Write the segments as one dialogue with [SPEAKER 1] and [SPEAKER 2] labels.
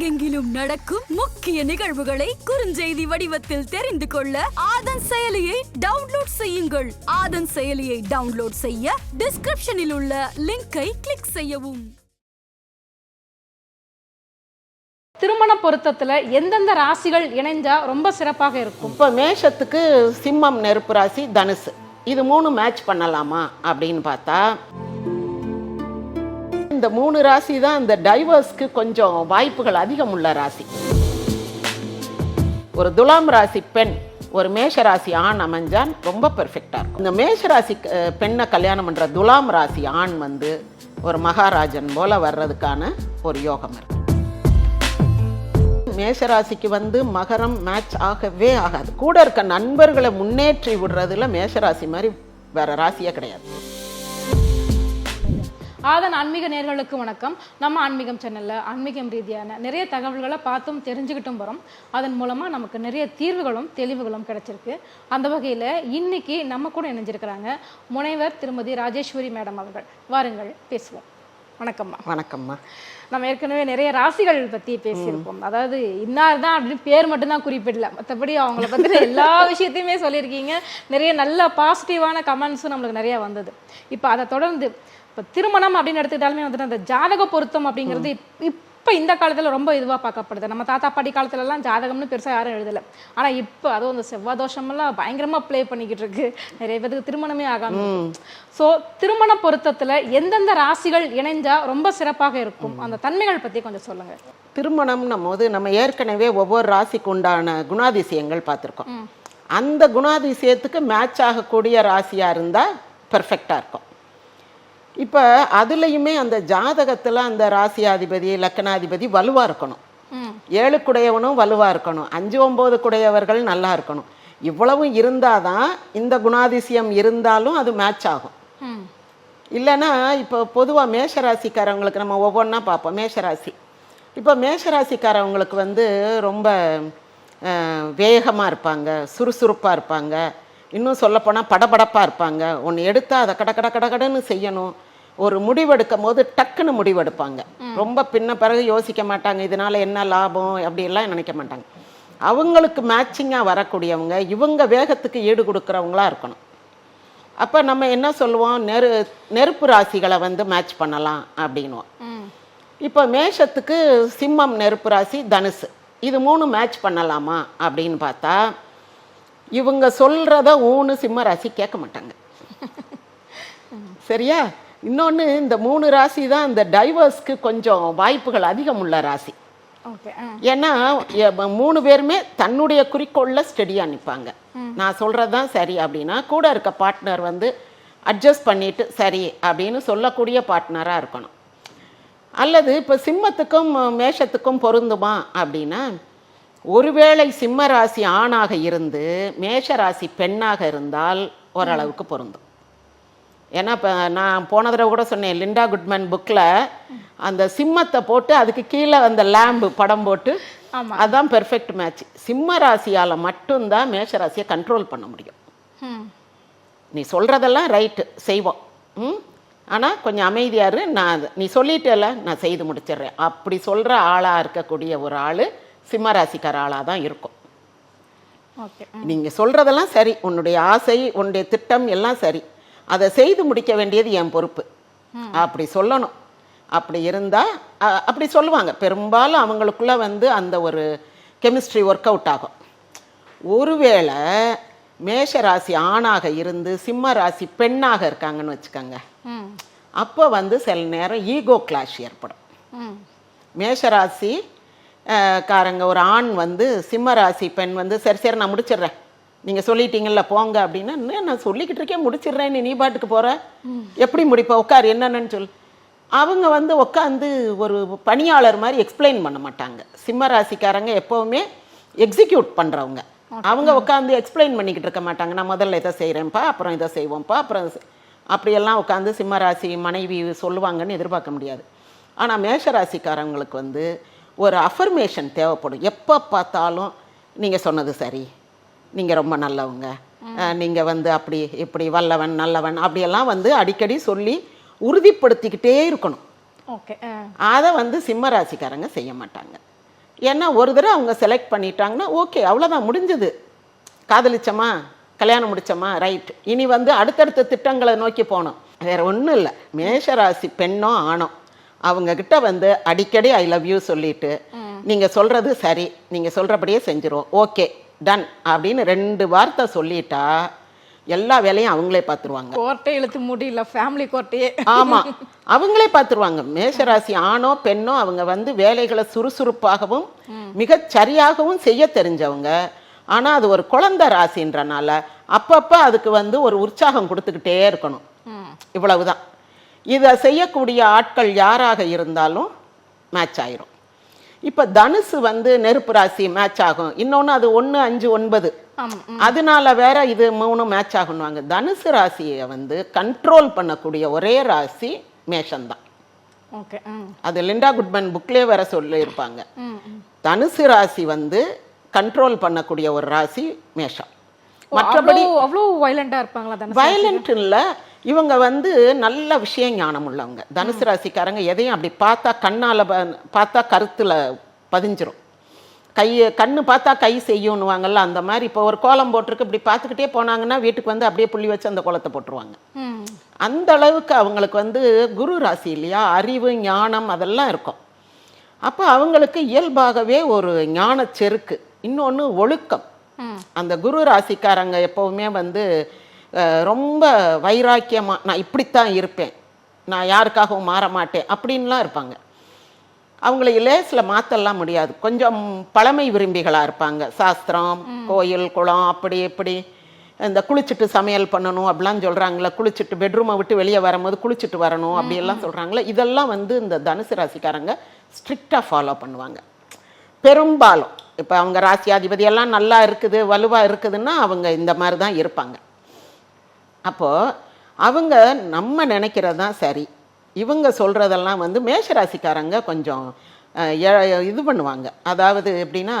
[SPEAKER 1] உலகெங்கிலும் நடக்கும் முக்கிய நிகழ்வுகளை குறுஞ்செய்தி வடிவத்தில் தெரிந்து கொள்ள ஆதன் செயலியை டவுன்லோட் செய்யுங்கள். ஆதன் செயலியை டவுன்லோட் செய்ய டிஸ்கிரிப்ஷனில் உள்ள லிங்கை கிளிக் செய்யவும்.
[SPEAKER 2] திருமண பொருத்தத்துல எந்தெந்த ராசிகள் இணைஞ்சா ரொம்ப சிறப்பாக இருக்கும்?
[SPEAKER 3] இப்போ மேஷத்துக்கு சிம்மம் நெருப்பு ராசி தனுசு. இது மூணு மேட்ச் பண்ணலாமா அப்படின்னு பார்த்தா இந்த மூணு ராசி தான் இந்த டைவர்ஸ்க்கு கொஞ்சம் வாய்ப்புகள் அதிகம் உள்ள ராசி. ஒரு துலாம் ராசி பெண் ஒரு மேஷ ராசி ஆண் அமைஞ்சான் ரொம்ப பெர்ஃபெக்டாக இருக்கும். இந்த மேஷ ராசி பெண்ணை கல்யாணம் பண்ணுற துலாம் ராசி ஆண் வந்து ஒரு மகாராஜன் போல வர்றதுக்கான ஒரு யோகம் இருக்கு. மேஷராசிக்கு வந்து மகரம் மேட்ச் ஆகவே ஆகாது. கூட இருக்க நண்பர்களை முன்னேற்றி விடுறதுல மேஷராசி மாதிரி வேற ராசியே கிடையாது.
[SPEAKER 2] ஆதன் ஆன்மீக நேர்களுக்கு வணக்கம். நம்ம ஆன்மீகம் சேனல்ல ஆன்மீகம் ரீதியான நிறைய தகவல்களை பார்த்தும் தெரிஞ்சுக்கிட்டும் வரோம். அதன் மூலமா நமக்கு நிறைய தீர்வுகளும் தெளிவுகளும் கிடைச்சிருக்கு. அந்த வகையில இன்னைக்கு நம்ம கூட இணைஞ்சிருக்கிறாங்க முனைவர் திருமதி ராஜேஸ்வரி மேடம் அவர்கள். வாருங்கள் பேசுவோம். வணக்கம்மா.
[SPEAKER 3] வணக்கம்மா.
[SPEAKER 2] நம்ம ஏற்கனவே நிறைய ராசிகள் பத்தி பேசியிருப்போம். அதாவது இன்னார் தான் அப்படின்னு பேர் மட்டும்தான் குறிப்பிடல. மற்றபடி அவங்கள பத்தின எல்லா விஷயத்தையுமே சொல்லியிருக்கீங்க. நிறைய நல்ல பாசிட்டிவான கமெண்ட்ஸும் நம்மளுக்கு நிறைய வந்தது. இப்போ அதை தொடர்ந்து இப்போ திருமணம் அப்படின்னு எடுத்துக்கிட்டாலுமே வந்துட்டு அந்த ஜாதக பொருத்தம் அப்படிங்கிறது இப்- இப்போ இந்த காலத்துல ரொம்ப இதுவா பார்க்கப்படுது. நம்ம தாத்தா பாட்டி காலத்துல எல்லாம் ஜாதகம்னு பெருசா யாரும் எழுதல. ஆனா இப்போ அதுவும் அந்த செவ்வாய் தோஷமெல்லாம் பயங்கரமா ப்ளே பண்ணிக்கிட்டு இருக்கு. நிறைய பேருக்கு திருமணமே ஆகாம ஸோ திருமண பொருத்தத்துல எந்தெந்த ராசிகள் இணைஞ்சா ரொம்ப சிறப்பாக இருக்கும்? அந்த தன்மைகள் பத்தி கொஞ்சம் சொல்லுங்க.
[SPEAKER 3] திருமணம்னும் போது நம்ம ஏற்கனவே ஒவ்வொரு ராசிக்கு உண்டான குணாதிசயங்கள் பார்த்துருக்கோம். அந்த குணாதிசயத்துக்கு மேட்ச் ஆகக்கூடிய ராசியாக இருந்தால் பெர்ஃபெக்டாக இருக்கும். இப்போ அதுலேயுமே அந்த ஜாதகத்தில் அந்த ராசியாதிபதி லக்கணாதிபதி வலுவாக இருக்கணும். ஏழுக்குடையவனும் வலுவாக இருக்கணும். அஞ்சு ஒம்பது குடையவர்கள் நல்லா இருக்கணும். இவ்வளவும் இருந்தால் தான் இந்த குணாதிசயம் இருந்தாலும் அது மேட்ச் ஆகும். இல்லைன்னா இப்போ பொதுவாக மேஷராசிக்காரவங்களுக்கு நம்ம ஒவ்வொன்றா பார்ப்போம். மேஷராசி. இப்போ மேஷராசிக்காரவங்களுக்கு வந்து ரொம்ப வேகமாக இருப்பாங்க சுறுசுறுப்பாக இருப்பாங்க. இன்னும் சொல்லப்போனால் படபடப்பாக இருப்பாங்க. ஒன்று எடுத்தால் அதை கட கட கட கடன்னு செய்யணும். ஒரு முடிவெடுக்கும் போது டக்குன்னு முடிவெடுப்பாங்க. ரொம்ப பின்ன பிறகு யோசிக்க மாட்டாங்க. இதனால் என்ன லாபம்? அப்படியெல்லாம் நினைக்க மாட்டாங்க. அவங்களுக்கு மேட்சிங்காக வரக்கூடியவங்க இவங்க வேகத்துக்கு ஈடு கொடுக்குறவங்களா இருக்கணும். அப்போ நம்ம என்ன சொல்லுவோம்? நெரு நெருப்பு ராசிகளை வந்து மேட்ச் பண்ணலாம் அப்படின்னுவோம்.
[SPEAKER 2] ம்.
[SPEAKER 3] இப்போ மேஷத்துக்கு சிம்மம் நெருப்பு ராசி தனுசு. இது மூணு மேட்ச் பண்ணலாமா அப்படின்னு பார்த்தா இவங்க சொல்கிறத ஊனு சிம்ம ராசி கேட்க மாட்டாங்க. சரியா? இன்னொன்று இந்த மூணு ராசி தான் இந்த டைவர்ஸ்க்கு கொஞ்சம் வாய்ப்புகள் அதிகம் உள்ள ராசி.
[SPEAKER 2] ஓகே
[SPEAKER 3] ஏன்னா மூணு பேருமே தன்னுடைய குறிக்கோளில் ஸ்டெடியாக நிற்பாங்க நான் சொல்கிறது தான் சரி அப்படின்னா கூட இருக்க பார்ட்னர் வந்து அட்ஜஸ்ட் பண்ணிட்டு சரி அப்படின்னு சொல்லக்கூடிய பார்ட்னராக இருக்கணும். அல்லது இப்போ சிம்மத்துக்கும் மேஷத்துக்கும் பொருந்துமா அப்படின்னா ஒருவேளை சிம்ம ராசி ஆணாக இருந்து மேஷ ராசி பெண்ணாக இருந்தால் ஓரளவுக்கு பொருந்தும். ஏன்னா இப்போ நான் போன தடவை கூட சொன்னேன் லிண்டா குட்மன் புக்கில் அந்த சிம்மத்தை போட்டு அதுக்கு கீழே அந்த லேம்பு படம் போட்டு. அதான் பெர்ஃபெக்ட் மேட்ச் சிம்ம ராசியால் மட்டும்தான் மேஷ ராசியை கண்ட்ரோல் பண்ண முடியும். நீ சொல்கிறதெல்லாம் ரைட்டு செய்வோம். ம்? ஆனால் கொஞ்சம் அமைதியா இரு. நான் நீ சொல்லிட்டேல நான் செய்து முடிச்சிடுறேன். அப்படி சொல்கிற ஆளாக இருக்கக்கூடிய ஒரு ஆள் சிம்மராசிக்கார ஆளாக தான் இருக்கும்.
[SPEAKER 2] ஓகே.
[SPEAKER 3] நீங்கள் சொல்கிறதெல்லாம் சரி. உன்னுடைய ஆசை உன்னுடைய திட்டம் எல்லாம் சரி. அதை செய்து முடிக்க வேண்டியது என் பொறுப்பு. அப்படி சொல்லணும். அப்படி இருந்தால் அப்படி சொல்லுவாங்க. பெரும்பாலும் அவங்களுக்குள்ள வந்து அந்த ஒரு கெமிஸ்ட்ரி ஒர்க் அவுட் ஆகும். ஒருவேளை மேஷ ராசி ஆணாக இருந்து சிம்ம ராசி பெண்ணாக இருக்காங்கன்னு வச்சுக்கோங்க. அப்போ வந்து சில நேரம் ஈகோ கிளாஷ் ஏற்படும். மேஷராசி காரங்க ஒரு ஆண் வந்து சிம்ம ராசி பெண் வந்து சரி சரி நான் முடிச்சிடுறேன். நீங்கள் சொல்லிட்டீங்கல்ல போங்க அப்படின்னா "என்ன, நான் சொல்லிக்கிட்டு இருக்கேன் முடிச்சிடுறேன். நீ பாட்டுக்கு போகிற எப்படி முடிப்ப? உட்கார் என்னென்னு சொல் அவங்க வந்து உட்காந்து ஒரு பணியாளர் மாதிரி எக்ஸ்பிளைன் பண்ண மாட்டாங்க. சிம்ம ராசிக்காரங்க எப்போவுமே எக்ஸிக்யூட் பண்ணுறவங்க அவங்க உட்காந்து எக்ஸ்பிளைன் பண்ணிக்கிட்டு இருக்க மாட்டாங்க. நான் முதல்ல இதை செய்கிறேன்ப்பா அப்புறம் இதை செய்வோம்ப்பா அப்புறம் இதை செய்-" அப்படியெல்லாம் உட்காந்து சிம்மராசி மனைவி சொல்லுவாங்கன்னு எதிர்பார்க்க முடியாது. ஆனால் மேஷராசிக்காரங்களுக்கு வந்து ஒரு அஃபர்மேஷன் தேவைப்படும். எப்போ பார்த்தாலும் நீங்கள் சொன்னது சரி. நீங்கள் ரொம்ப நல்லவங்க. நீங்கள் வந்து அப்படி இப்படி வல்லவன் நல்லவன் அப்படியெல்லாம் வந்து அடிக்கடி சொல்லி உறுதிப்படுத்திக்கிட்டே இருக்கணும்.
[SPEAKER 2] ஓகே
[SPEAKER 3] அதை வந்து சிம்ம ராசிக்காரங்க செய்ய மாட்டாங்க. ஏன்னா ஒரு தடவை அவங்க செலக்ட் பண்ணிட்டாங்கன்னா ஓகே அவ்வளோதான் முடிஞ்சது. காதலிச்சோமா? கல்யாணம் முடிச்சோமா? ரைட் இனி வந்து அடுத்தடுத்த திட்டங்களை நோக்கி போகணும். வேற ஒன்றும் இல்லை. மேஷராசி பெண்ணோ ஆணோ. அவங்க கிட்ட வந்து அடிக்கடி ஐ லவ் யூ சொல்லிட்டு நீங்க சொல்றது சரி நீங்க சொல்றபடியே செஞ்சிருவோம். ஓகே டன் அப்படின்னு ரெண்டு வார்த்தை சொல்லிட்டா எல்லா வேலையும் அவங்களே பார்த்துருவாங்க
[SPEAKER 2] கோர்ட்டே இழுத்து முடியல ஃபேமிலி கோர்ட்டையே.
[SPEAKER 3] ஆமா அவங்களே பார்த்துருவாங்க மேஷராசி ஆணோ பெண்ணோ அவங்க வந்து வேலைகளை சுறுசுறுப்பாகவும் மிகச் சரியாகவும் செய்ய தெரிஞ்சவங்க. ஆனா அது ஒரு குழந்தை ராசின்றனால அப்பப்ப அதுக்கு வந்து ஒரு உற்சாகம் கொடுத்துக்கிட்டே இருக்கணும். இவ்வளவுதான். இதை செய்யக்கூடிய ஆட்கள் யாராக இருந்தாலும் மேட்ச் ஆயிரும். இப்போ தனுசு வந்து நெருப்பு ராசி மேட்ச் ஆகும். இன்னொன்று அது ஒன்று அஞ்சு ஒன்பது. அதனால வேற இது மூணு மேட்ச் ஆகணுவாங்க தனுசு ராசியை வந்து கண்ட்ரோல் பண்ணக்கூடிய ஒரே ராசி மேஷம்தான். அது லிண்டா குட்மன் புக்லேயே வேற சொல்லியிருப்பாங்க. தனுசு ராசி வந்து கண்ட்ரோல் பண்ணக்கூடிய ஒரு ராசி மேஷம். மற்றபடி
[SPEAKER 2] அவ்வளோ வயலண்டா இருப்பாங்களா
[SPEAKER 3] வயலண்ட் இல்ல. இவங்க வந்து நல்ல விஷய ஞானம் உள்ளவங்க. தனுசு ராசிக்காரங்க எதையும் அப்படி பார்த்தா கண்ணால பார்த்தா கருத்துல பதிஞ்சிரும். கை கண்ணு பார்த்தா கை செய்யும்னுவாங்கல்ல அந்த மாதிரி இப்போ ஒரு கோலம் போட்டிருக்கு இப்படி பார்த்துக்கிட்டே போனாங்கன்னா வீட்டுக்கு வந்து அப்படியே புள்ளி வச்சு அந்த கோலத்தை போட்டுருவாங்க. அந்த அளவுக்கு அவங்களுக்கு வந்து குரு ராசி இல்லையா அறிவு ஞானம் அதெல்லாம் இருக்கும். அப்போ அவங்களுக்கு இயல்பாகவே ஒரு ஞான செருக்கு இன்னொன்று ஒழுக்கம். அந்த குரு ராசிக்காரங்க எப்போவுமே வந்து ரொம்ப வைராக்கியமா நான் இப்படித்தான் இருப்பேன். நான் யாருக்காகவும் மாற மாட்டேன் அப்படின்லாம் இருப்பாங்க. அவங்களை லேஸில் மாற்றலாம் முடியாது. கொஞ்சம் பழமை விரும்பிகளாக இருப்பாங்க. சாஸ்திரம் கோயில் குளம் அப்படி இப்படி. இந்த குளிச்சுட்டு சமையல் பண்ணணும் அப்படிலாம் சொல்கிறாங்களே குளிச்சுட்டு பெட்ரூமை விட்டு வெளியே வரும்போது குளிச்சுட்டு வரணும் அப்படியெல்லாம் சொல்கிறாங்களே இதெல்லாம் வந்து இந்த தனுசு ராசிக்காரங்க ஸ்ட்ரிக்டாக ஃபாலோ பண்ணுவாங்க. பெரும்பாலும். இப்போ அவங்க ராசியாதிபதி எல்லாம் நல்லா இருக்குது வலுவாக இருக்குதுன்னா அவங்க இந்த மாதிரி தான் இருப்பாங்க. அப்போது அவங்க நம்ம நினைக்கிறது தான் சரி. இவங்க சொல்கிறதெல்லாம் வந்து மேஷராசிக்காரங்க கொஞ்சம் இது பண்ணுவாங்க. அதாவது எப்படின்னா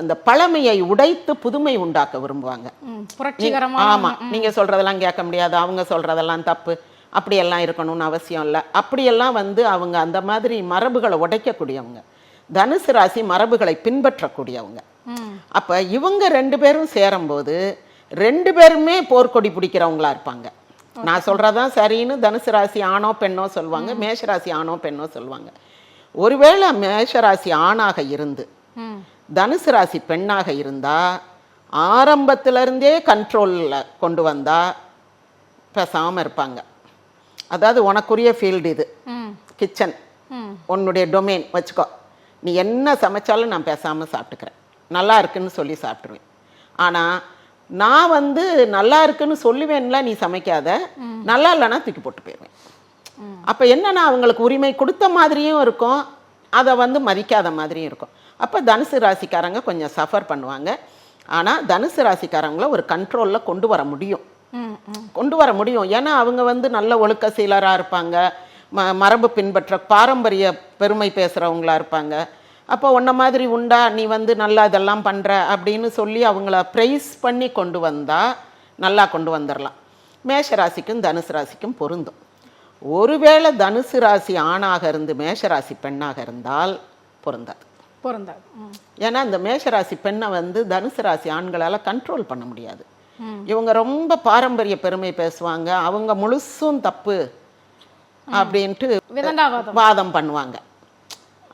[SPEAKER 3] அந்த பழமையை உடைத்து புதுமை உண்டாக்க விரும்புவாங்க.
[SPEAKER 2] ம் புரட்சிகரமா
[SPEAKER 3] ஆமா நீங்க சொல்றதெல்லாம் கேட்க முடியாது. அவங்க சொல்றதெல்லாம் தப்பு. அப்படியெல்லாம் இருக்கணும்னு அவசியம் இல்லை. அப்படியெல்லாம் வந்து அவங்க அந்த மாதிரி மரபுகளை உடைக்கக்கூடியவங்க. தனுசு ராசி மரபுகளை பின்பற்றக்கூடியவங்க. அப்ப இவங்க ரெண்டு பேரும் சேரும்போது ரெண்டு பேருமே போர்க்கொடி பிடிக்கிறவங்களா இருப்பாங்க. நான் சொல்றதான் சரின்னு தனுசு ராசி ஆணோ பெண்ணோ சொல்லுவாங்க மேஷ ராசி ஆணோ பெண்ணோ சொல்லுவாங்க. ஒருவேளை மேஷ ராசி ஆணாக இருந்து தனுசு ராசி பெண்ணாக இருந்தா ஆரம்பத்துல இருந்தே கண்ட்ரோலில் கொண்டு வந்தா பேசாம இருப்பாங்க. அதாவது உனக்குரிய ஃபீல்டு இது. கிச்சன் உன்னுடைய டொமைன் வச்சுக்கோ. நீ என்ன சமைச்சாலும் நான் பேசாம சாப்பிட்டுக்கிறேன். நல்லா இருக்குன்னு சொல்லி சாப்பிட்ருவேன் ஆனா நான் வந்து நல்லா இருக்குன்னு சொல்லுவேன்ல நீ சமைக்காத. நல்லா இல்லைன்னா தூக்கி போட்டு போயிடுவேன். அப்போ என்னன்னா அவங்களுக்கு உரிமை கொடுத்த மாதிரியும் இருக்கும். அதை வந்து மதிக்காத மாதிரியும் இருக்கும். அப்போ தனுசு ராசிக்காரங்க கொஞ்சம் சஃபர் பண்ணுவாங்க. ஆனால் தனுசு ராசிக்காரங்கள ஒரு கண்ட்ரோலில் கொண்டு வர முடியும். கொண்டு வர முடியும். ஏன்னா அவங்க வந்து நல்ல ஒழுக்க சீலராக இருப்பாங்க. ம மரபு பின்பற்ற பாரம்பரிய பெருமை பேசுகிறவங்களா இருப்பாங்க. அப்போ உன்ன மாதிரி உண்டா? நீ வந்து நல்லா இதெல்லாம் பண்ணுற அப்படின்னு சொல்லி அவங்கள ப்ரைஸ் பண்ணி கொண்டு வந்தால் நல்லா கொண்டு வந்துடலாம் மேஷ ராசிக்கும் தனுசு ராசிக்கும் பொருந்தும். ஒருவேளை தனுசு ராசி ஆணாக இருந்து மேஷ ராசி பெண்ணாக இருந்தால் பொருந்தாது.
[SPEAKER 2] பொருந்தாது.
[SPEAKER 3] ஏன்னா இந்த மேஷராசி பெண்ணை வந்து தனுசு ராசி ஆண்களால் கண்ட்ரோல் பண்ண முடியாது. இவங்க ரொம்ப பாரம்பரிய பெருமை பேசுவாங்க. அவங்க முழுசும் தப்பு அப்படின்ட்டு வாதம் பண்ணுவாங்க.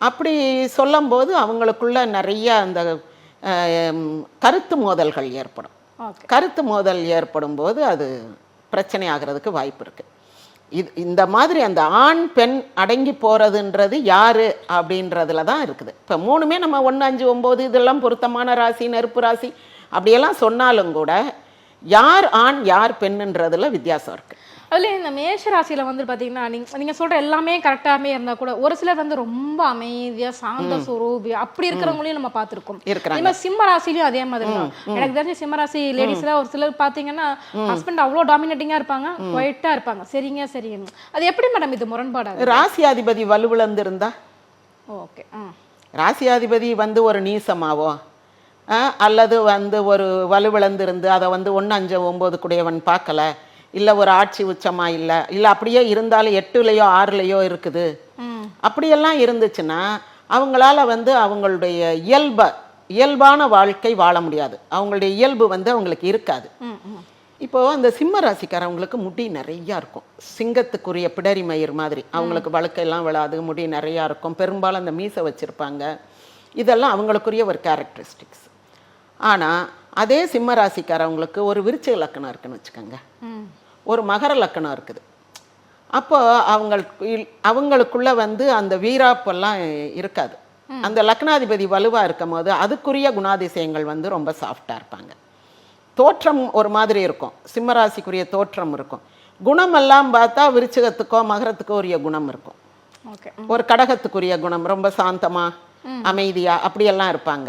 [SPEAKER 3] அப்படி சொல்லும்போது அவங்களுக்குள்ள நிறைய அந்த கருத்து மோதல்கள் ஏற்படும். கருத்து மோதல் ஏற்படும் போது அது பிரச்சனை ஆகிறதுக்கு வாய்ப்பு இருக்கு. இது இந்த மாதிரி அந்த ஆண் பெண் அடங்கி போறதுன்றது யாரு அப்படின்றதுல தான் இருக்குது. இப்போ மூணுமே நம்ம ஒன்று அஞ்சு ஒம்பது இதெல்லாம் பொருத்தமான ராசி நெருப்பு ராசி அப்படியெல்லாம் சொன்னாலும் கூட யார் ஆண் யார் பெண்ணுன்றதுல வித்தியாசம் இருக்கு.
[SPEAKER 2] அதுல இந்த மேஷ ராசியில வந்து பாத்தீங்கன்னா நீங்க நீங்க சொல்ற எல்லாமே கரெக்டாமே இருந்தா கூட ஒரு சிலர் வந்து ரொம்ப அமைதியா சாந்த சுரூபி அப்படி இருக்கிறவங்களையும் நம்ம பார்த்திருக்கோம். மாதிரி சிம்ம ராசிலையும் அதே மாதிரி தான். எனக்கு தெரிஞ்ச சிம்ம ராசி லேடிஸ்ல ஒரு சிலர் பாத்தீங்கன்னா ஹஸ்பண்ட் அவ்வளவு டாமினேட்டிங்கா இருப்பாங்க ஒயிட்டா இருப்பாங்க. சரிங்க சரிங்க. அது எப்படி மேடம் இது முரண்பாடாக
[SPEAKER 3] ராசியாதிபதி வலுவிழந்து இருந்தா
[SPEAKER 2] ஓகே
[SPEAKER 3] ராசியாதிபதி வந்து ஒரு நீசமாவோ அல்லது வந்து ஒரு வலுவிழந்து இருந்து அதை வந்து ஒன்று அஞ்சு ஒம்பது கூடியவன் பார்க்கல இல்லை ஒரு ஆட்சி உச்சமா இல்லை இல்லை அப்படியே இருந்தாலும் எட்டுலையோ ஆறுலையோ இருக்குது. அப்படியெல்லாம் இருந்துச்சுன்னா அவங்களால வந்து அவங்களுடைய இயல்ப இயல்பான வாழ்க்கை வாழ முடியாது. அவங்களுடைய இயல்பு வந்து அவங்களுக்கு இருக்காது.
[SPEAKER 2] ம் ம்.
[SPEAKER 3] இப்போ அந்த சிம்ம ராசிக்காரவங்களுக்கு முடி நிறையா இருக்கும். சிங்கத்துக்குரிய பிடரி மயிர் மாதிரி. அவங்களுக்கு வழுக்கையெல்லாம் விழாது முடி நிறையா இருக்கும். பெரும்பாலும் அந்த மீசை வச்சுருப்பாங்க. இதெல்லாம் அவங்களுக்குரிய ஒரு கேரக்டரிஸ்டிக்ஸ் ஆனால் அதே சிம்ம ராசிக்காரவங்களுக்கு ஒரு விருச்சிக லக்கணம் இருக்குன்னு வச்சுக்கோங்க. ஒரு மகர லக்கணம் இருக்குது. அப்போ அவங்களுக்கு அவங்களுக்குள்ள வந்து அந்த வீராப்பெல்லாம் இருக்காது. அந்த லக்னாதிபதி வலுவா இருக்கும் போது அதுக்குரிய குணாதிசயங்கள் வந்து ரொம்ப சாஃப்டா இருப்பாங்க. தோற்றம் ஒரு மாதிரி இருக்கும். சிம்மராசிக்குரிய தோற்றம் இருக்கும். குணமெல்லாம் பார்த்தா விருச்சிகத்துக்கோ மகரத்துக்கோ உரிய குணம் இருக்கும். ஒரு கடகத்துக்குரிய குணம் ரொம்ப சாந்தமா அமைதியா அப்படியெல்லாம் இருப்பாங்க.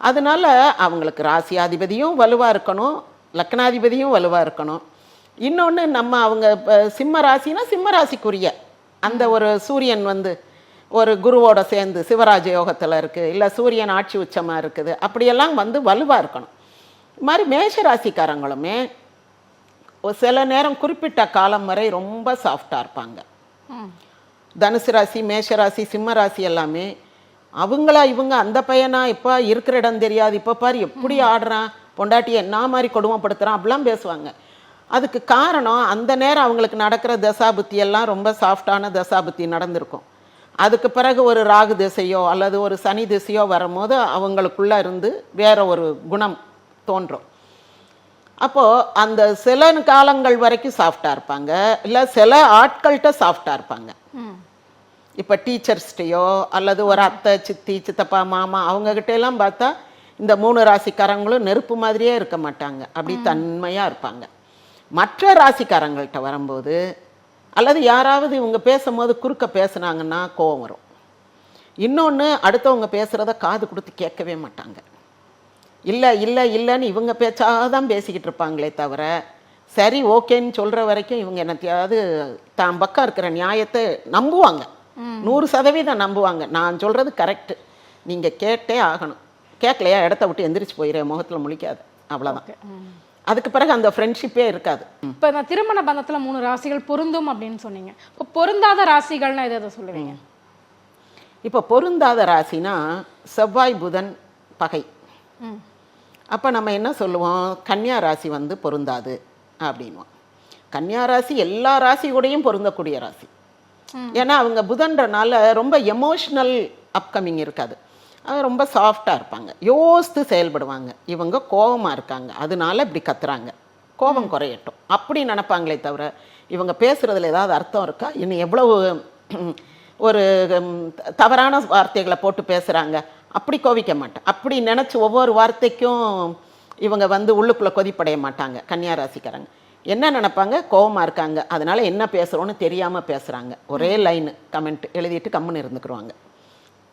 [SPEAKER 3] அதனால அவங்களுக்கு ராசியாதிபதியும் வலுவா இருக்கணும் லக்னாதிபதியும் வலுவா இருக்கணும். இன்னொன்று நம்ம அவங்க இப்ப சிம்ம ராசினா சிம்ம ராசிக்குரிய. அந்த ஒரு சூரியன் வந்து ஒரு குருவோட சேர்ந்து சிவராஜ யோகத்தில் இருக்குது இல்லை சூரியன் ஆட்சி உச்சமாக இருக்குது அப்படியெல்லாம் வந்து வலுவாக இருக்கணும். இது மாதிரி மேஷ ராசிக்காரங்களுமே ஒரு சில நேரம் குறிப்பிட்ட காலம் வரை ரொம்ப சாஃப்டாக இருப்பாங்க. தனுசு ராசி மேஷ ராசி சிம்ம ராசி எல்லாமே அவங்களா இவங்க அந்த பையனா? இப்போ இருக்கிற இடம் தெரியாது. இப்போ பாரு எப்படி ஆடுறான்? பொண்டாட்டி என்ன மாதிரி கொடுமைப்படுத்துறான்? அப்படிலாம் பேசுவாங்க. அதுக்கு காரணம் அந்த நேரம் அவங்களுக்கு நடக்கிற தசாபுத்தி எல்லாம் ரொம்ப சாஃப்டான தசாபுத்தி நடந்திருக்கும். அதுக்கு பிறகு ஒரு ராகு திசையோ அல்லது ஒரு சனி திசையோ வரும்போது அவங்களுக்குள்ள இருந்து வேற ஒரு குணம் தோன்றும். அப்போது அந்த சில காலங்கள் வரைக்கும் சாஃப்டாக இருப்பாங்க. இல்லை சில ஆட்கள்கிட்ட சாஃப்டாக இருப்பாங்க. இப்போ டீச்சர்ஸ்டையோ அல்லது ஒரு அத்தை சித்தி சித்தப்பா மாமா அவங்ககிட்ட எல்லாம் பார்த்தா இந்த மூணு ராசிக்காரங்களும் நெருப்பு மாதிரியே இருக்க மாட்டாங்க. அப்படி தன்மையாக இருப்பாங்க. மற்ற ராசிக்காரங்கள்ட்ட வரும்போது அல்லது யாராவது இவங்க பேசும்போது குறுக்க பேசுனாங்கன்னா கோவம் வரும். இன்னொன்று அடுத்தவங்க பேசுகிறத காது கொடுத்து கேட்கவே மாட்டாங்க. இல்லை இல்லை இல்லைன்னு இவங்க பேச்சாக தான் பேசிக்கிட்டு இருப்பாங்களே தவிர சரி ஓகேன்னு சொல்கிற வரைக்கும் இவங்க என்னத்தையாவது தான் பக்கம் இருக்கிற நியாயத்தை நம்புவாங்க. நூறு சதவீதம் நம்புவாங்க. நான் சொல்கிறது கரெக்டு நீங்கள் கேட்டே ஆகணும். கேட்கலையா இடத்த விட்டு எந்திரிச்சு போயிரு. முகத்தில் முழிக்காது. அவ்வளோதான் அதுக்கு பிறகு அந்த ஃப்ரெண்ட்ஷிப்பே இருக்காது.
[SPEAKER 2] இப்போ நான் திருமண பந்தத்துல மூணு ராசிகள் பொருந்தும் அப்படின்னு சொன்னீங்க. இப்போ பொருந்தாத ராசிகள்னா எதை எதை சொல்லுவீங்க?
[SPEAKER 3] இப்போ பொருந்தாத ராசினா செவ்வாய் புதன் பகை. அப்போ நம்ம என்ன சொல்லுவோம்? கன்னியா ராசி வந்து பொருந்தாது அப்படின்வோம் கன்னியா ராசி எல்லா ராசி கூடயும் பொருந்தக்கூடிய ராசி. ஏன்னா அவங்க புதன்றனால ரொம்ப எமோஷ்னல் அப்கமிங் இருக்காது. ரொம்ப சாஃப்டாக இருப்பாங்க. யோசித்து செயல்படுவாங்க. இவங்க கோபமாக இருக்காங்க. அதனால இப்படி கத்துறாங்க. கோபம் குறையட்டும். அப்படி நினைப்பாங்களே தவிர இவங்க பேசுறதுல ஏதாவது அர்த்தம் இருக்கா? இன்னும் எவ்வளவு ஒரு தவறான வார்த்தைகளை போட்டு பேசுகிறாங்க அப்படி கோவிக்க மாட்டேன். அப்படி நினச்சி ஒவ்வொரு வார்த்தைக்கும் இவங்க வந்து உள்ளுக்குள்ளே கொதிப்படைய மாட்டாங்க. கன்னியா ராசிக்காரங்க. என்ன நினைப்பாங்க? கோவமா இருக்காங்க. அதனால என்ன பேசுகிறோன்னு தெரியாமல் பேசுகிறாங்க ஒரே லைன் கமெண்ட் எழுதிட்டு கம்முன்னு இருந்துக்குருவாங்க.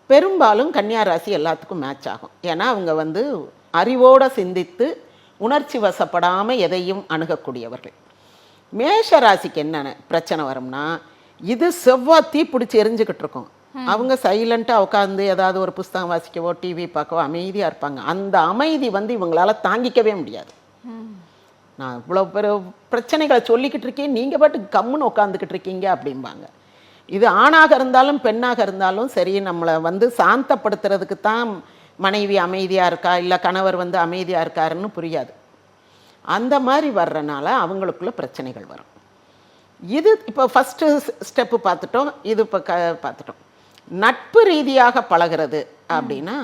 [SPEAKER 3] பெரும்பாலும் கன்னியா ராசி எல்லாத்துக்கும் மேட்ச் ஆகும். ஏன்னா அவங்க வந்து அறிவோட சிந்தித்து உணர்ச்சி வசப்படாமல் எதையும் அணுகக்கூடியவர்கள். மேஷ ராசிக்கு என்ன பிரச்சனை வரும்னா இது செவ்வாய் தீ பிடிச்சி எரிஞ்சுக்கிட்டு இருக்கும். அவங்க சைலண்ட்டாக உட்காந்து ஏதாவது ஒரு புஸ்தகம் வாசிக்கவோ டிவி பார்க்கவோ அமைதியாக இருப்பாங்க. அந்த அமைதி வந்து இவங்களால தாங்கிக்கவே முடியாது. நான் இவ்வளோ பெரிய பிரச்சனைகளை சொல்லிக்கிட்டு இருக்கேன். நீங்கள் பாட்டுக்கு கம்முன்னு உட்காந்துக்கிட்டு இருக்கீங்க அப்படிம்பாங்க. இது ஆணாக இருந்தாலும் பெண்ணாக இருந்தாலும் சரி நம்மளை வந்து சாந்தப்படுத்துறதுக்கு தான் மனைவி அமைதியாக இருக்கா? இல்லை கணவர் வந்து அமைதியாக இருக்காருன்னு புரியாது. அந்த மாதிரி வர்றனால அவங்களுக்குள்ள பிரச்சனைகள் வரும். இது இப்போ ஃபஸ்ட்டு ஸ்டெப்பு பார்த்துட்டோம். இது இப்போ க பார்த்துட்டோம். நட்பு ரீதியாக பழகிறது அப்படின்னா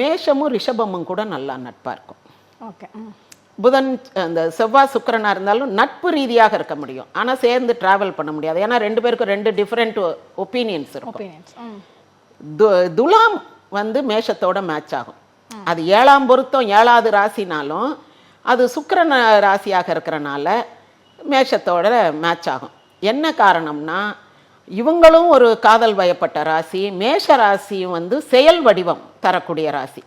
[SPEAKER 3] மேஷமும் ரிஷபமும் கூட நல்லா நட்பாக இருக்கும்.
[SPEAKER 2] ஓகே.
[SPEAKER 3] புதன் அந்த செவ்வாய் சுக்கிரனா இருந்தாலும் நட்பு ரீதியாக இருக்க முடியும். ஆனால் சேர்ந்து டிராவல் பண்ண முடியாது. ஏன்னா ரெண்டு பேருக்கும் ரெண்டு டிஃப்ரெண்ட் ஒப்பீனியன்ஸ் இருக்கும்.
[SPEAKER 2] ஒப்பீனியன்ஸ் ம்.
[SPEAKER 3] து- துலாம் வந்து மேஷத்தோட மேட்ச் ஆகும். அது ஏழாம் பொருத்தம் ஏழாவது ராசினாலும் அது சுக்கிரன ராசியாக இருக்கிறனால மேஷத்தோட மேட்ச் ஆகும். என்ன காரணம்னா இவங்களும் ஒரு காதல் வயப்பட்ட ராசி மேஷ ராசியும் வந்து செயல் வடிவம் தரக்கூடிய ராசி.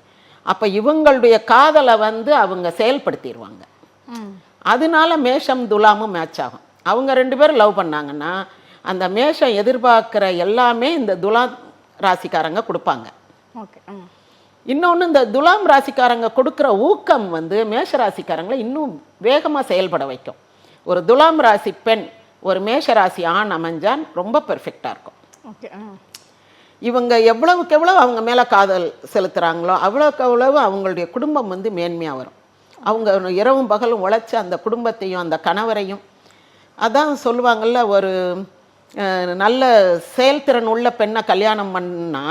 [SPEAKER 3] அப்போ இவங்களுடைய காதலை வந்து அவங்க செயல்படுத்திடுவாங்க. அதனால மேஷம் துலாமும் மேட்ச் ஆகும். அவங்க ரெண்டு பேரும் லவ் பண்ணாங்கன்னா அந்த மேஷம் எதிர்பார்க்குற எல்லாமே இந்த துலாம் ராசிக்காரங்க கொடுப்பாங்க. இன்னொன்று இந்த துலாம் ராசிக்காரங்க கொடுக்குற ஊக்கம் வந்து மேஷ ராசிக்காரங்களை இன்னும் வேகமாக செயல்பட வைக்கும். ஒரு துலாம் ராசி பெண் ஒரு மேஷ ராசி ஆண் அமைஞ்சான் ரொம்ப பெர்ஃபெக்டாக இருக்கும்.
[SPEAKER 2] ஓகே
[SPEAKER 3] இவங்க எவ்வளவுக்கு எவ்வளவு அவங்க மேலே காதல் செலுத்துகிறாங்களோ அவ்வளோக்கு அவ்வளவு அவங்களுடைய குடும்பம் வந்து மேன்மையாக வரும். அவங்க இரவும் பகலும் உழைச்சி அந்த குடும்பத்தையும் அந்த கணவரையும் அதான் சொல்லுவாங்கல்ல ஒரு நல்ல செயல்திறன் உள்ள பெண்ணை கல்யாணம் பண்ணா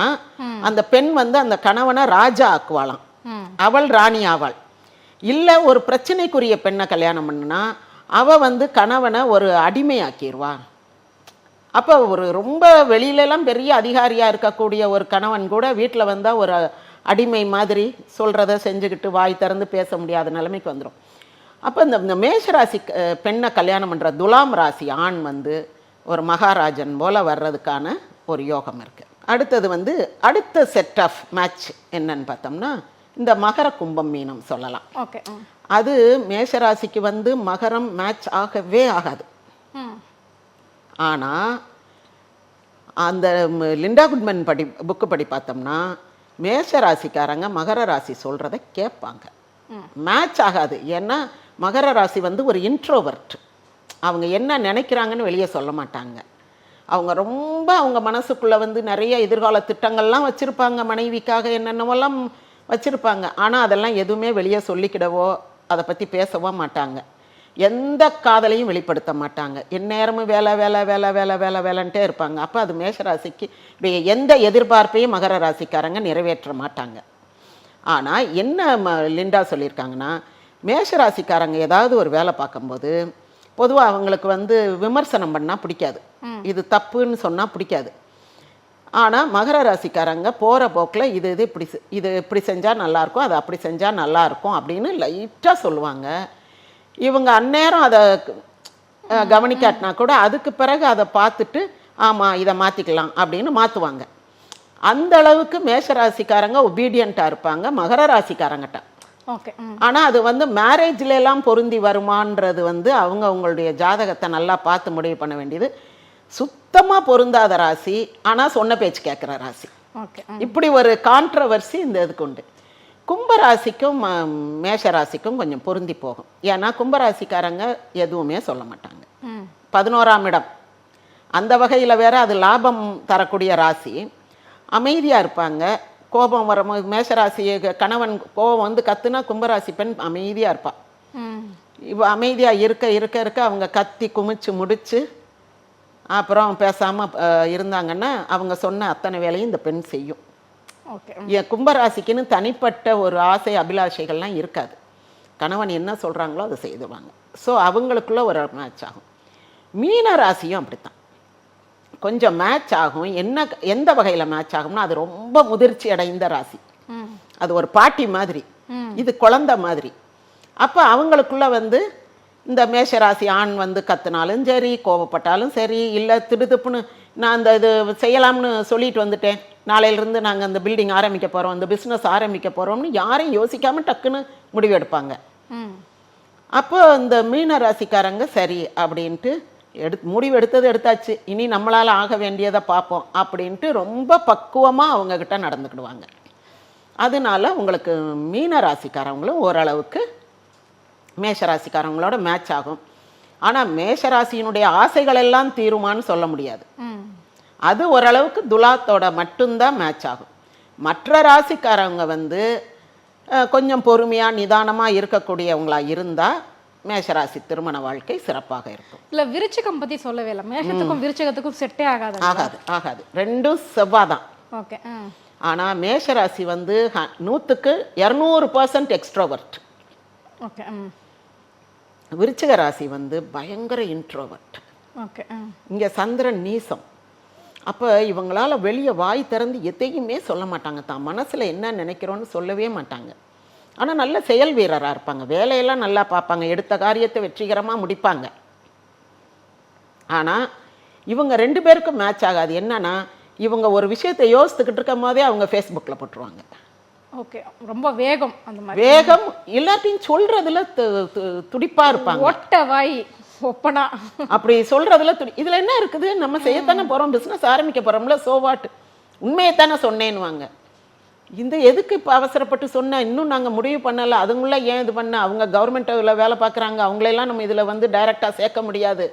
[SPEAKER 3] அந்த பெண் வந்து அந்த கணவனை ராஜா ஆக்குவாளாம். அவள் ராணி ஆவாள். இல்லை ஒரு பிரச்சனைக்குரிய பெண்ணை கல்யாணம் பண்ணுனா அவ வந்து கணவனை ஒரு அடிமையாக்கிடுவா அப்போ ஒரு ரொம்ப வெளியிலலாம் பெரிய அதிகாரியாக இருக்கக்கூடிய ஒரு கணவன் கூட வீட்டில் வந்தால் ஒரு அடிமை மாதிரி சொல்கிறத செஞ்சுக்கிட்டு வாய் திறந்து பேச முடியாத நிலைமைக்கு வந்துடும் அப்போ இந்த இந்த மேஷராசி பெண்ணை கல்யாணம் பண்ணுற துலாம் ராசி ஆண் வந்து ஒரு மகாராஜன் போல வர்றதுக்கான ஒரு யோகம் இருக்குது அடுத்தது வந்து அடுத்த செட் ஆஃப் மேட்ச் என்னன்னு பார்த்தோம்னா இந்த மகர கும்பம் மீனம் சொல்லலாம்.
[SPEAKER 2] ஓகே
[SPEAKER 3] அது மேஷராசிக்கு வந்து மகரம் மேட்ச் ஆகவே ஆகாது. ஆனால் அந்த லிண்டா குட்மன் படி புக்கு படி பார்த்தோம்னா மேஷ ராசிக்காரங்க மகர ராசி சொல்கிறத கேட்பாங்க. மேட்ச் ஆகாது. ஏன்னா மகர ராசி வந்து ஒரு இன்ட்ரோவர்ட் அவங்க என்ன நினைக்கிறாங்கன்னு வெளியே சொல்ல மாட்டாங்க. அவங்க ரொம்ப அவங்க மனசுக்குள்ளே வந்து நிறைய எதிர்கால திட்டங்கள்லாம் வச்சுருப்பாங்க. மனைவிக்காக என்னென்னவெல்லாம் வச்சுருப்பாங்க. ஆனால் அதெல்லாம் எதுவுமே வெளியே சொல்லிக்கிடவோ அதை பற்றி பேசவோ மாட்டாங்க. எந்த காதலையும் வெளிப்படுத்த மாட்டாங்க. எந்நேரமும் வேலை வேலை வேலை வேலை வேலை வேலைன்ட்டே இருப்பாங்க. அப்போ அது மேஷராசிக்கு எந்த எதிர்பார்ப்பையும் மகர ராசிக்காரங்க நிறைவேற்ற மாட்டாங்க. ஆனால் என்ன ம லிண்டா சொல்லியிருக்காங்கன்னா மேஷராசிக்காரங்க ஏதாவது ஒரு வேலை பார்க்கும்போது பொதுவாக அவங்களுக்கு வந்து விமர்சனம் பண்ணால் பிடிக்காது. இது தப்புன்னு சொன்னால் பிடிக்காது. ஆனால் மகர ராசிக்காரங்க போகிற போக்கில் இது இது இப்படி இது இப்படி செஞ்சால் நல்லாயிருக்கும் அது அப்படி செஞ்சால் நல்லாயிருக்கும் அப்படின்னு லைட்டாக சொல்லுவாங்க. இவங்க அந்நேரம் அதை கவனிக்காட்டினா கூட அதுக்கு பிறகு அதை பார்த்துட்டு ஆமாம் இதை மாற்றிக்கலாம் அப்படின்னு மாற்றுவாங்க அந்த அளவுக்கு மேஷராசிக்காரங்க ஒபீடியண்ட்டாக இருப்பாங்க மகர ராசிக்காரங்கிட்ட.
[SPEAKER 2] ஓகே
[SPEAKER 3] ஆனால் அது வந்து மேரேஜ்ல எல்லாம் பொருந்தி வருமான்றது வந்து அவங்க அவங்களுடைய ஜாதகத்தை நல்லா பார்த்து முடிவு பண்ண வேண்டியது. சுத்தமாக பொருந்தாத ராசி ஆனால் சொன்ன பேச்சு கேட்குற ராசி.
[SPEAKER 2] ஓகே
[SPEAKER 3] இப்படி ஒரு கான்ட்ரவர்சி இந்த இதுக்கு உண்டு. கும்பராசிக்கும் ம, மேஷ ராசிக்கும் கொஞ்சம் பொருந்தி போகும். ஏன்னா கும்பராசிக்காரங்க எதுவுமே சொல்ல மாட்டாங்க. பதினோராம் இடம். அந்த வகையில் வேற அது லாபம் தரக்கூடிய ராசி. அமைதியாக இருப்பாங்க. கோபம் வரும்போது மேஷராசி கணவன் கோபம் வந்து கத்துனா கும்பராசி பெண் அமைதியாக இருப்பாள் இவ அமைதியாக இருக்க இருக்க இருக்க அவங்க கத்தி குமிச்சு முடிச்சு அப்புறம் பேசாமல் இருந்தாங்கன்னா அவங்க சொன்ன அத்தனை வேலையும் இந்த பெண் செய்யும். என் கும்பராசிக்குன்னு தனிப்பட்ட ஒரு ஆசை அபிலாஷைகள்லாம் இருக்காது. கணவன் என்ன சொல்கிறாங்களோ அதை செய்துவாங்க ஸோ அவங்களுக்குள்ள ஒரு மேட்ச் ஆகும். மீன ராசியும் அப்படித்தான். கொஞ்சம் மேட்ச் ஆகும். என்ன எந்த வகையில் மேட்ச் ஆகும்னா அது ரொம்ப முதிர்ச்சி அடைந்த ராசி. அது ஒரு பாட்டி மாதிரி. இது குழந்தை மாதிரி. அப்போ அவங்களுக்குள்ள வந்து இந்த மேஷராசி ஆண் வந்து கத்துனாலும் சரி கோவப்பட்டாலும் சரி இல்லை திடுதுப்புன்னு நான் அந்த இது செய்யலாம்னு சொல்லிட்டு வந்துட்டேன். நாளையிலிருந்து நாங்கள் அந்த பில்டிங் ஆரம்பிக்க போகிறோம் இந்த பிஸ்னஸ் ஆரம்பிக்க போகிறோம்னு யாரையும் யோசிக்காமல் டக்குன்னு முடிவெடுப்பாங்க அப்போ இந்த மீன ராசிக்காரங்க சரி அப்படின்ட்டு எடு முடிவு எடுத்தது எடுத்தாச்சு. இனி நம்மளால் ஆக வேண்டியதை பார்ப்போம் அப்படின்ட்டு ரொம்ப பக்குவமாக அவங்கக்கிட்ட நடந்துக்கிடுவாங்க. அதனால உங்களுக்கு மீன ராசிக்காரவங்களும் ஓரளவுக்கு மேஷ ராசிக்காரவங்களோட மேட்ச் ஆகும். ஆனால் மேஷராசியினுடைய ஆசைகள் எல்லாம் தீருமான்னு சொல்ல முடியாது. அது ஓரளவுக்கு துலாத்தோட மட்டும்தான் மேட்ச் ஆகும். மற்ற ராசிக்காரவங்க வந்து கொஞ்சம் பொறுமையாக நிதானமாக இருக்கக்கூடியவங்களா இருந்தால் மேஷராசி திருமண வாழ்க்கை சிறப்பாக இருக்கும்.
[SPEAKER 2] இல்ல விருச்சிகம் பத்தி சொல்லவே இல்லை. மேஷத்துக்கும் விருச்சகத்துக்கும் செட்டே ஆகாது
[SPEAKER 3] ஆகாது ஆகாது. ரெண்டும் செவ்வாய் தான்
[SPEAKER 2] ஓகே
[SPEAKER 3] ஆனால் மேஷராசி வந்து நூற்றுக்கு இரநூறு பர்சன்ட் எக்ஸ்ட்ரோவர்ட்
[SPEAKER 2] ஓகே
[SPEAKER 3] விருச்சிக ராசி வந்து பயங்கர இன்ட்ரோவர்ட்
[SPEAKER 2] ஓகே
[SPEAKER 3] இங்கே சந்திரன் நீசம். அப்போ இவங்களால வெளியே வாய் திறந்து எதையுமே சொல்ல மாட்டாங்க. தான் மனசில் என்ன நினைக்கிறோன்னு சொல்லவே மாட்டாங்க. ஆனால் நல்ல செயல் வீரராக இருப்பாங்க. வேலையெல்லாம் நல்லா பார்ப்பாங்க. எடுத்த காரியத்தை வெற்றிகரமாக முடிப்பாங்க. ஆனால் இவங்க ரெண்டு பேருக்கும் மேட்ச் ஆகாது. என்னன்னா இவங்க ஒரு விஷயத்தை யோசித்துக்கிட்டு இருக்கும் போதே அவங்க ஃபேஸ்புக்கில் போட்டுருவாங்க.
[SPEAKER 2] ஓகே ரொம்ப வேகம் அந்த மாதிரி.
[SPEAKER 3] வேகம் எல்லாத்தையும் து- துடிப்பா இருப்பாங்க.
[SPEAKER 2] ஒட்ட வாய். ஒப்பனா.
[SPEAKER 3] அப்படி சொல்றதுல துணி இதுல என்ன இருக்குது? நம்ம செய்யத்தானே போறோம் பிசினஸ் ஆரம்பிக்க போறோம்ல உண்மையை உண்மையைத்தானே சொன்னேன்னுவாங்க. இந்த எதுக்கு இப்போ அவசரப்பட்டு சொன்ன? இன்னும் நாங்கள் முடிவு பண்ணலை. அதுங்குள்ள ஏன் இது பண்ண? அவங்க கவர்மெண்ட்டில் வேலை பார்க்குறாங்க அவங்களெல்லாம் நம்ம இதில் வந்து டைரெக்டாக சேர்க்க முடியாது.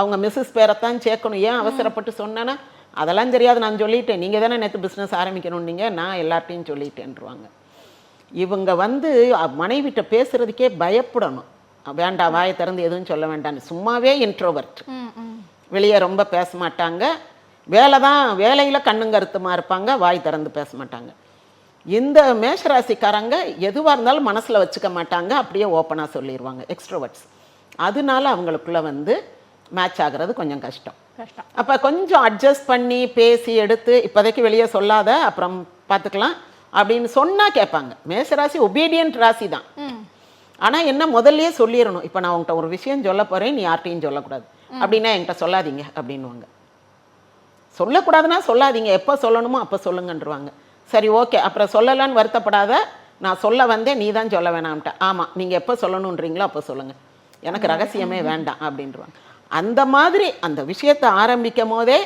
[SPEAKER 3] அவங்க மிஸ்ஸஸ் பேரைத்தான் சேர்க்கணும். ஏன் அவசரப்பட்டு சொன்னேன்னா அதெல்லாம் தெரியாது. நான் சொல்லிட்டேன். நீங்கள் தானே நேற்று பிஸ்னஸ் ஆரம்பிக்கணுன்னீங்க. நான் எல்லார்ட்டையும் சொல்லிட்டேன்ருவாங்க. இவங்க வந்து மனைவிட்ட பேசுகிறதுக்கே பயப்படணும். வேண்டாம் வாயை திறந்து எதுவும் சொல்ல வேண்டாம்னு. சும்மாவே இன்ட்ரோவர்ட் வெளியே ரொம்ப பேச மாட்டாங்க. வேலை தான் வேலையில் கண்ணும் கருத்துமாக இருப்பாங்க வாய் திறந்து பேச மாட்டாங்க. இந்த மேஷராசிக்காரங்க எதுவாக இருந்தாலும் மனசில் வச்சுக்க மாட்டாங்க அப்படியே ஓப்பனாக சொல்லிடுவாங்க எக்ஸ்ட்ரோவர்ட்ஸ் அதனால அவங்களுக்குள்ள வந்து மேட்ச் ஆகுறது கொஞ்சம் கஷ்டம்.
[SPEAKER 2] கஷ்டம்.
[SPEAKER 3] அப்போ கொஞ்சம் அட்ஜஸ்ட் பண்ணி பேசி எடுத்து இப்போதைக்கு வெளியே சொல்லாத அப்புறம் பார்த்துக்கலாம் அப்படின்னு சொன்னால் கேட்பாங்க. மேஷராசி ஒபீடியன்ட் ராசி தான் ஆனால் என்ன முதல்லயே சொல்லிடணும் இப்போ நான் உங்கள்கிட்ட ஒரு விஷயம் சொல்ல போகிறேன் நீ யார்ட்டையும் சொல்லக்கூடாது. அப்படின்னா என்கிட்ட சொல்லாதீங்க அப்படின்னுவாங்க. சொல்லக்கூடாதுன்னா சொல்லாதீங்க. எப்போ சொல்லணுமோ அப்போ சொல்லுங்கன்றுவாங்க. சரி ஓகே. அப்புறம் சொல்லலான்னு வருத்தப்படாத. நான் சொல்ல வந்தேன் நீ தான் சொல்ல வேணாம்ட்ட. ஆமாம் நீங்கள் எப்போ சொல்லணுன்றீங்களோ அப்போ சொல்லுங்கள் எனக்கு ரகசியமே வேண்டாம் அப்படின்றாங்க அந்த மாதிரி அந்த விஷயத்தை ஆரம்பிக்கும் போதே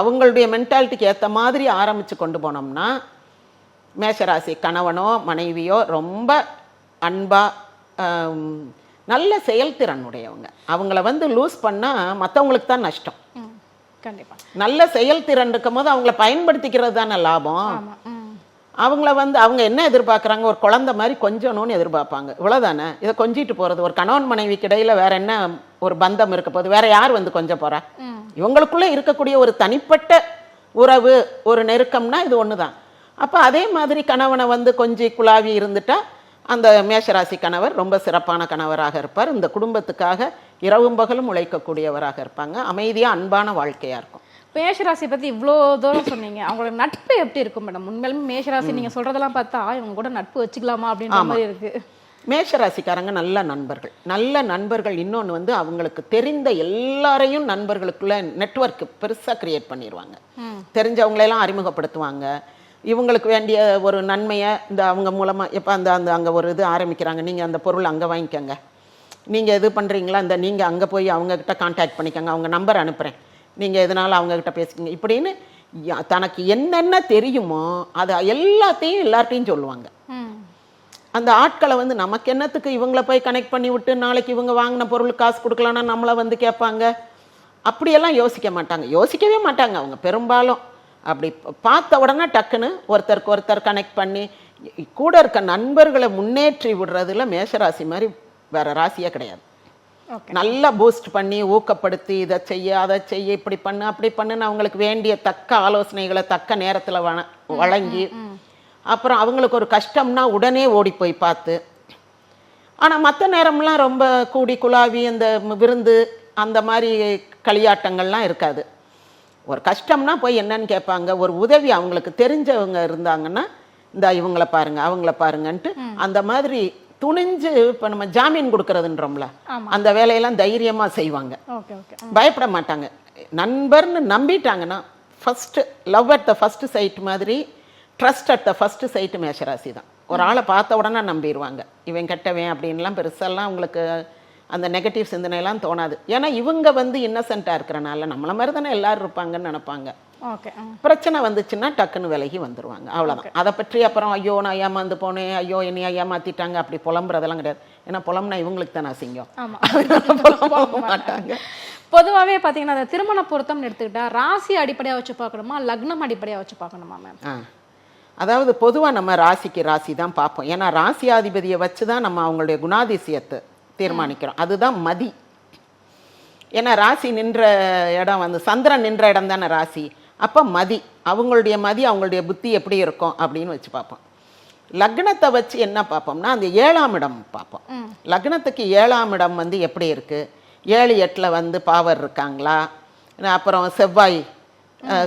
[SPEAKER 3] அவங்களுடைய மென்டாலிட்டிக்கு ஏற்ற மாதிரி ஆரம்பித்து கொண்டு போனோம்னா மேஷராசி கணவனோ மனைவியோ ரொம்ப அன்பா நல்ல செயல்திறன் உடையவங்க. அவங்கள வந்து லூஸ் பண்ணால் மற்றவங்களுக்கு தான் நஷ்டம்.
[SPEAKER 2] ம் கண்டிப்பா.
[SPEAKER 3] நல்ல செயல்திறன் இருக்கும் போது அவங்கள பயன்படுத்திக்கிறது தானே லாபம். அவங்கள வந்து அவங்க என்ன எதிர்பார்க்குறாங்க? ஒரு குழந்தை மாதிரி கொஞ்சணும்னு எதிர்பார்ப்பாங்க. இவ்வளோதானே இதை கொஞ்சிட்டு போகிறது ஒரு கணவன் மனைவிக்கு இடையில வேற என்ன ஒரு பந்தம் இருக்க போகுது? வேற யார் வந்து கொஞ்சம் போறா?
[SPEAKER 2] ம்.
[SPEAKER 3] இவங்களுக்குள்ள இருக்கக்கூடிய ஒரு தனிப்பட்ட உறவு ஒரு நெருக்கம்னா இது ஒன்று தான் அப்போ அதே மாதிரி கணவனை வந்து கொஞ்சி குழாவி இருந்துட்டா அந்த மேஷராசி கணவர் ரொம்ப சிறப்பான கணவராக இருப்பார். இந்த குடும்பத்துக்காக இரவும் பகலும் உழைக்கக்கூடியவராக இருப்பாங்க. அமைதியாக அன்பான வாழ்க்கையாக இருக்கும்.
[SPEAKER 2] மேஷராசி பத்தி இவ்வளோ தூரம் சொன்னீங்க. அவங்களோட நட்பு எப்படி இருக்கும் மேடம்? உண்மையிலுமே மேஷராசி நீங்க சொல்றதெல்லாம் பார்த்தா இவங்க கூட நட்பு வச்சுக்கலாமா? அப்படின்ற மாதிரி இருக்கு.
[SPEAKER 3] மேஷராசிக்காரங்க நல்ல நண்பர்கள். நல்ல நண்பர்கள் இன்னொன்று வந்து அவங்களுக்கு தெரிந்த எல்லாரையும் நண்பர்களுக்குள்ள நெட்வொர்க் பெருசாக கிரியேட் பண்ணிடுவாங்க தெரிஞ்சவங்களெல்லாம் அறிமுகப்படுத்துவாங்க. இவங்களுக்கு வேண்டிய ஒரு நன்மையை இந்த அவங்க மூலமாக எப்போ அந்த அந்த அங்கே ஒரு இது ஆரம்பிக்கிறாங்க. நீங்கள் அந்த பொருள் அங்கே வாங்கிக்கோங்க. நீங்கள் இது பண்ணுறீங்களா இந்த நீங்கள் அங்கே போய் அவங்கக்கிட்ட காண்டாக்ட் பண்ணிக்கோங்க. அவங்க நம்பர் அனுப்புகிறேன் நீங்கள் எதனால அவங்கக்கிட்ட பேசிக்கங்க? இப்படின்னு தனக்கு என்னென்ன தெரியுமோ அதை எல்லாத்தையும் எல்லார்ட்டையும் சொல்லுவாங்க. அந்த ஆட்களை வந்து நமக்கு என்னத்துக்கு இவங்கள போய் கனெக்ட் பண்ணி விட்டு நாளைக்கு இவங்க வாங்கின பொருள் காசு கொடுக்கலன்னா நம்மளை வந்து கேட்பாங்க? அப்படியெல்லாம் யோசிக்க மாட்டாங்க. யோசிக்கவே மாட்டாங்க. அவங்க பெரும்பாலும் அப்படி பார்த்த உடனே டக்குன்னு ஒருத்தருக்கு ஒருத்தர் கனெக்ட் பண்ணி கூட இருக்க நண்பர்களை முன்னேற்றி விடுறதுல மேஷராசி மாதிரி வேற ராசியே கிடையாது. நல்லா பூஸ்ட் பண்ணி ஊக்கப்படுத்தி இதை செய்ய அதை செய்ய இப்படி பண்ணு அப்படி பண்ணுன்னு அவங்களுக்கு வேண்டிய தக்க ஆலோசனைகளை தக்க நேரத்தில் வழ வழங்கி அப்புறம் அவங்களுக்கு ஒரு கஷ்டம்னா உடனே ஓடி போய் பார்த்து. ஆனால் மற்ற நேரம்லாம் ரொம்ப கூடி குழாவி அந்த விருந்து அந்த மாதிரி களியாட்டங்கள்லாம் இருக்காது. ஒரு கஷ்டம்னா போய் என்னன்னு கேட்பாங்க. ஒரு உதவி அவங்களுக்கு தெரிஞ்சவங்க இருந்தாங்கன்னா இந்த இவங்கள பாருங்க அவங்கள பாருங்கன்ட்டு அந்த மாதிரி துணிஞ்சு இப்போ நம்ம ஜாமீன் கொடுக்கறதுன்றோம்ல அந்த வேலையெல்லாம் தைரியமா செய்வாங்க. பயப்பட மாட்டாங்க. நண்பர்னு நம்பிட்டாங்கன்னா first love at the first sight மாதிரி trust at the first sight மேஷராசி தான். ஒரு ஆளை பார்த்த உடனே நம்பிடுவாங்க இவன் கெட்டவன் அப்படின்லாம் பெருசெல்லாம் அவங்களுக்கு அந்த நெகட்டிவ் சிந்தனையெல்லாம் தோணாது. ஏன்னா இவங்க வந்து இன்னசென்ட்டாக இருக்கிறனால நம்மள மாதிரி தானே எல்லாரும் இருப்பாங்கன்னு நினைப்பாங்க.
[SPEAKER 2] ஓகே
[SPEAKER 3] பிரச்சனை வந்துச்சுன்னா டக்குன்னு விலகி வந்துருவாங்க. அவ்வளவுதான். அதை பற்றி அப்புறம் ஐயோ நான் ஏமாந்து போனேன். ஐயோ என்னைய ஏமாத்திட்டாங்க. அப்படி புலம்புறதெல்லாம் கிடையாது. ஏன்னா புலம்புனா இவங்களுக்கு தான் அசிங்கம்.
[SPEAKER 2] ஆமா.
[SPEAKER 3] புலம்ப மாட்டாங்க.
[SPEAKER 2] பொதுவாகவே பார்த்தீங்கன்னா அந்த திருமண பொருத்தம்னு எடுத்துக்கிட்டா ராசி அடிப்படையா வச்சு பார்க்கணுமா லக்னம் அடிப்படையா வச்சு பார்க்கணுமா மேம்
[SPEAKER 3] அதாவது பொதுவாக நம்ம ராசிக்கு ராசி தான் பார்ப்போம். ஏன்னா ராசியாதிபதியை வச்சு தான் நம்ம அவங்களுடைய குணாதிசயத்தை தீர்மானிக்கிறோம். அதுதான் மதி. ஏன்னா ராசி நின்ற இடம் வந்து சந்திரன் நின்ற இடம் தானே ராசி. அப்போ மதி. அவங்களுடைய மதி அவங்களுடைய புத்தி எப்படி இருக்கும் அப்படின்னு வச்சு பார்ப்போம். லக்னத்தை வச்சு என்ன பார்ப்போம்னா அந்த ஏழாம் இடம் பார்ப்போம். லக்னத்துக்கு ஏழாம் இடம் வந்து எப்படி இருக்கு? ஏழு எட்டில் வந்து பாவர் இருக்காங்களா? அப்புறம் செவ்வாய்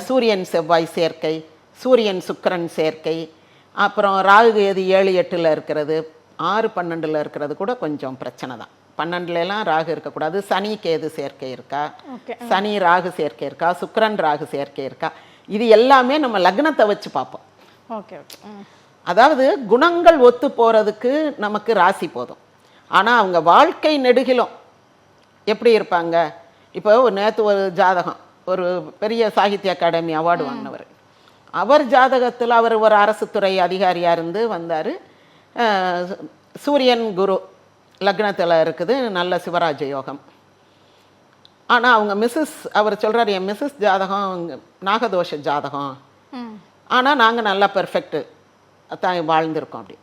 [SPEAKER 3] சூரியன் செவ்வாய் சேர்க்கை சூரியன் சுக்கிரன் சேர்க்கை அப்புறம் ராகு கேது ஏழு எட்டில் இருக்கிறது. ஆறு பன்னெண்டில் இருக்கிறது கூட கொஞ்சம் பிரச்சனை தான். பன்னெண்டுலலாம் ராகு இருக்கக்கூடாது. சனி கேது சேர்க்கை இருக்கா? சனி ராகு சேர்க்கை இருக்கா? சுக்கிரன் ராகு சேர்க்கை இருக்கா? இது எல்லாமே நம்ம லக்னத்தை வச்சு பார்ப்போம்.
[SPEAKER 2] ஓகே
[SPEAKER 3] அதாவது குணங்கள் ஒத்து போகிறதுக்கு நமக்கு ராசி போதும். ஆனால் அவங்க வாழ்க்கை நெடுகிலும் எப்படி இருப்பாங்க? இப்போ நேற்று ஒரு ஜாதகம் ஒரு பெரிய சாகித்ய அகாடமி அவார்டு வாங்கினவர். அவர் ஜாதகத்தில் அவர் ஒரு அரசு துறை அதிகாரியாக இருந்து வந்தார். சூரியன் குரு லக்னத்தில் இருக்குது நல்ல சிவராஜ யோகம். ஆனால் அவங்க மிஸ்ஸஸ் அவர் சொல்றாரு என் மிஸ்ஸஸ் ஜாதகம் நாகதோஷ ஜாதகம். ஆனால் நாங்கள் நல்லா பெர்ஃபெக்ட்டு தான் வாழ்ந்திருக்கோம் அப்படி.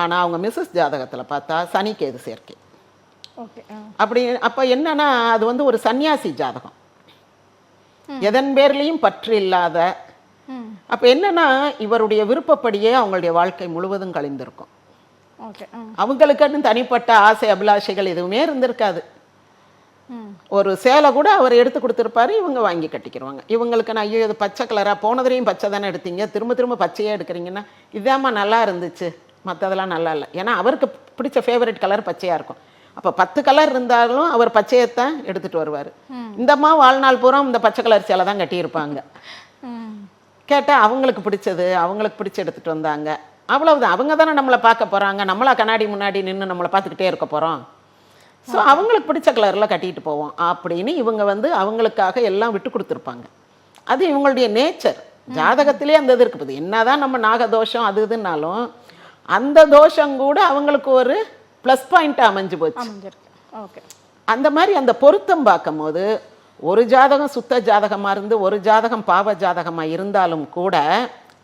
[SPEAKER 3] ஆனால் அவங்க மிஸ்ஸஸ் ஜாதகத்தில் பார்த்தா சனி கேது சேர்க்கை. அப்படி அப்போ என்னன்னா அது வந்து ஒரு சன்னியாசி ஜாதகம். எதன் பேர்லேயும் பற்று இல்லாத அப்போ என்னன்னா இவருடைய விருப்பப்படியே அவங்களுடைய வாழ்க்கை முழுவதும் கழிந்திருக்கும். அவங்களுக்குன்னு தனிப்பட்ட ஆசை அபிலாஷைகள் எதுவுமே இருந்திருக்காது. ஒரு சேலை கூட அவர் எடுத்து கொடுத்துருப்பாரு இவங்க வாங்கி கட்டிக்கிடுவாங்க இவங்களுக்கு நான் ஐயோ இது பச்சை கலரா போனதுலையும் பச்சை தானே எடுத்தீங்க திரும்ப திரும்ப பச்சையே எடுக்கிறீங்கன்னா இதாம்மா நல்லா இருந்துச்சு மற்றதெல்லாம் நல்லா இல்லை. ஏன்னா அவருக்கு பிடிச்ச ஃபேவரட் கலர் பச்சையாக இருக்கும். அப்போ பத்து கலர் இருந்தாலும் அவர் பச்சையைத்தான் எடுத்துட்டு வருவார். இந்தம்மா வாழ்நாள் பூரா இந்த பச்சை கலர் சேலை தான் கட்டியிருப்பாங்க. கேட்டால் அவங்களுக்கு பிடிச்சது அவங்களுக்கு பிடிச்ச எடுத்துட்டு வந்தாங்க. அவ்வளவுதான் அவங்க தானே நம்மளை பார்க்க போகிறாங்க நம்மளா கண்ணாடி முன்னாடி நின்று நம்மளை பார்த்துக்கிட்டே இருக்க போகிறோம் ஸோ அவங்களுக்கு பிடிச்ச கலரில் கட்டிட்டு போவோம். அப்படின்னு இவங்க வந்து அவங்களுக்காக எல்லாம் விட்டு கொடுத்துருப்பாங்க. அது இவங்களுடைய நேச்சர் ஜாதகத்திலே அந்த இது இருக்குது. என்னதான் நம்ம நாகதோஷம் அது இதுனாலும் அந்த தோஷம் கூட அவங்களுக்கு ஒரு ப்ளஸ் பாயிண்ட் அமைஞ்சு போச்சு.
[SPEAKER 2] ஓகே
[SPEAKER 3] அந்த மாதிரி அந்த பொருத்தம் பார்க்கும்போது ஒரு ஜாதகம் சுத்த ஜாதகமாக இருந்து ஒரு ஜாதகம் பாவ ஜாதகமாக இருந்தாலும் கூட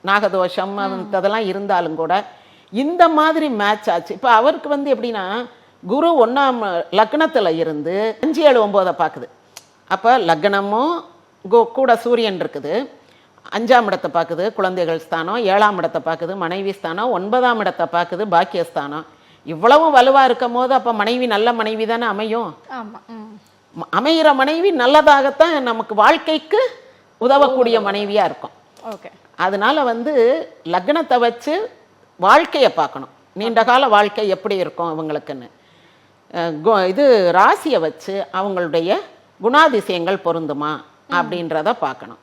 [SPEAKER 3] நாகதோஷம் அதெல்லாம் இருந்தாலும் கூட இந்த மாதிரி மேட்ச் ஆச்சு. இப்போ அவருக்கு வந்து எப்படின்னா குரு ஒன்றாம் லக்னத்தில் இருந்து அஞ்சு ஏழு ஒம்போதை பார்க்குது. அப்போ லக்னமும் கு- கூட சூரியன் இருக்குது. அஞ்சாம் இடத்தை பார்க்குது குழந்தைகள் ஸ்தானம். ஏழாம் இடத்தை பார்க்குது மனைவி ஸ்தானம். ஒன்பதாம் இடத்தை பார்க்குது பாக்கியஸ்தானம் இவ்வளவும் வலுவாக இருக்கும் போது அப்போ மனைவி நல்ல மனைவி தானே அமையும். அமையிற மனைவி நல்லதாகத்தான் நமக்கு வாழ்க்கைக்கு உதவக்கூடிய மனைவியாக இருக்கும்.
[SPEAKER 2] ஓகே.
[SPEAKER 3] அதனால வந்து லக்னத்தை வச்சு வாழ்க்கையை பார்க்கணும். நீண்ட கால வாழ்க்கை எப்படி இருக்கும் கு- இது ராசியை வச்சு அவங்களுடைய குணாதிசயங்கள் பொருந்துமா அப்படின்றத பார்க்கணும்.